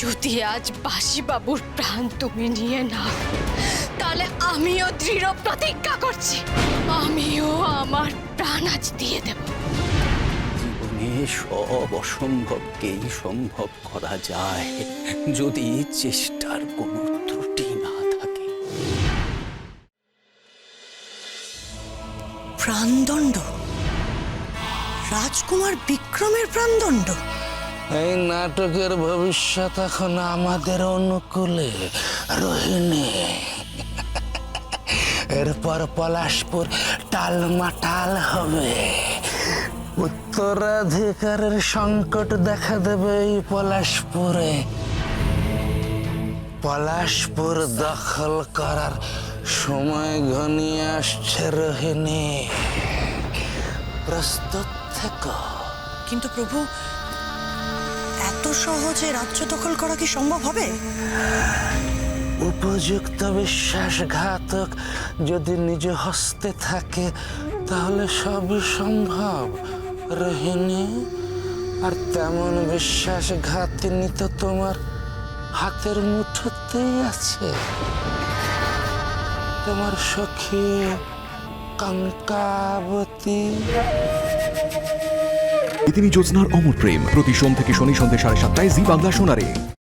যদি আজ বাসিবাবুর প্রাণ তুমি নিয়ে নাও তাহলে আমিও দৃঢ় প্রতিজ্ঞা করছি। আমিও আমার প্রাণ আজ দিয়ে দেব। জীবনে সব অসম্ভবকেই সম্ভব করা যায় যদি চেষ্টার কোনো ত্রুটি না থাকে। প্রাণদণ্ড? রাজকুমার বিক্রমের প্রাণদণ্ড? এই নাটকের ভবিষ্যৎ এখন আমাদের অনুকূলে, রোহিণী। এরপর পলাশপুর টালমাটাল হবে। উত্তরাধিকারের সংকট দেখা দেবে এই পলাশপুরে। পলাশপুর দখল করার সময় ঘনিয়ে আসছে রোহিণী। প্রস্তুত থেকো। কিন্তু প্রভু এত সহজে রাজ্য দখল করা কি সম্ভব হবে? উপযুক্ত বিশ্বাসঘাতক যদি নিজ হস্তে থাকে, তাহলে সবই সম্ভব, রোহিণী। আর তেমন বিশ্বাসঘাতিনী তো তোমার হাতের মুঠোতেই আছে। তোমার সখী কঙ্কাবতী। তিনি জ্যোৎস্নার অমর প্রেম। প্রতি সোম থেকে শনি সন্ধ্যে সাড়ে সাতটায় জি বাংলা শোনারে